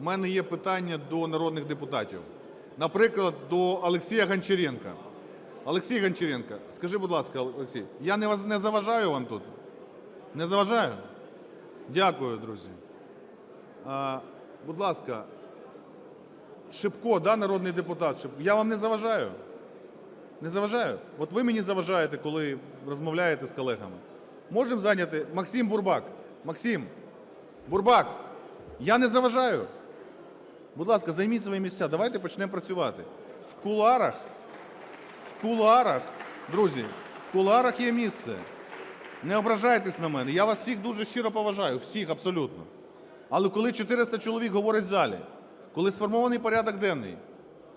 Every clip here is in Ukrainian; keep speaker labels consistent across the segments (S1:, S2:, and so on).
S1: У мене є питання до народних депутатів. Наприклад, до Олексія Гончаренка. Олексій Гончаренко, скажи, будь ласка, Олексій, я не не заважаю вам тут? Не заважаю? Дякую, друзі. А, будь ласка, Шипко, да, народний депутат. Я вам не заважаю? Не заважаю? От ви мені заважаєте, коли розмовляєте з колегами. Можемо зайняти Максим Бурбак. Максим, Бурбак, я не заважаю. Будь ласка, займіть свої місця. Давайте почнемо працювати. В куларах, в куларах, друзі, в куларах є місце. Не ображайтесь на мене. Я вас всіх дуже щиро поважаю, всіх абсолютно. Але коли 400 чоловік говорять в залі, коли сформований порядок денний,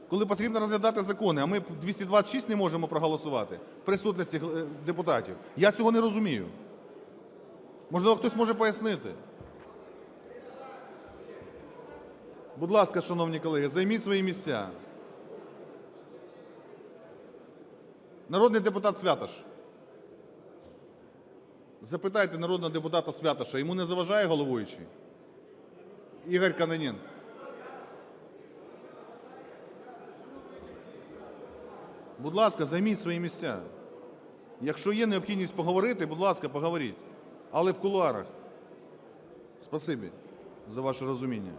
S1: коли потрібно розглядати закони, а ми 226 не можемо проголосувати в присутності е, депутатів, я цього не розумію. Можливо, хтось може пояснити. Будь ласка, шановні колеги, займіть свої місця. Народний депутат Святаш. Запитайте народного депутата Святаша, йому не заважає головуючий? Ігор Кананін. Будь ласка, займіть свої місця. Якщо є необхідність поговорити, будь ласка, поговоріть. Але в кулуарах. Спасибі за ваше розуміння.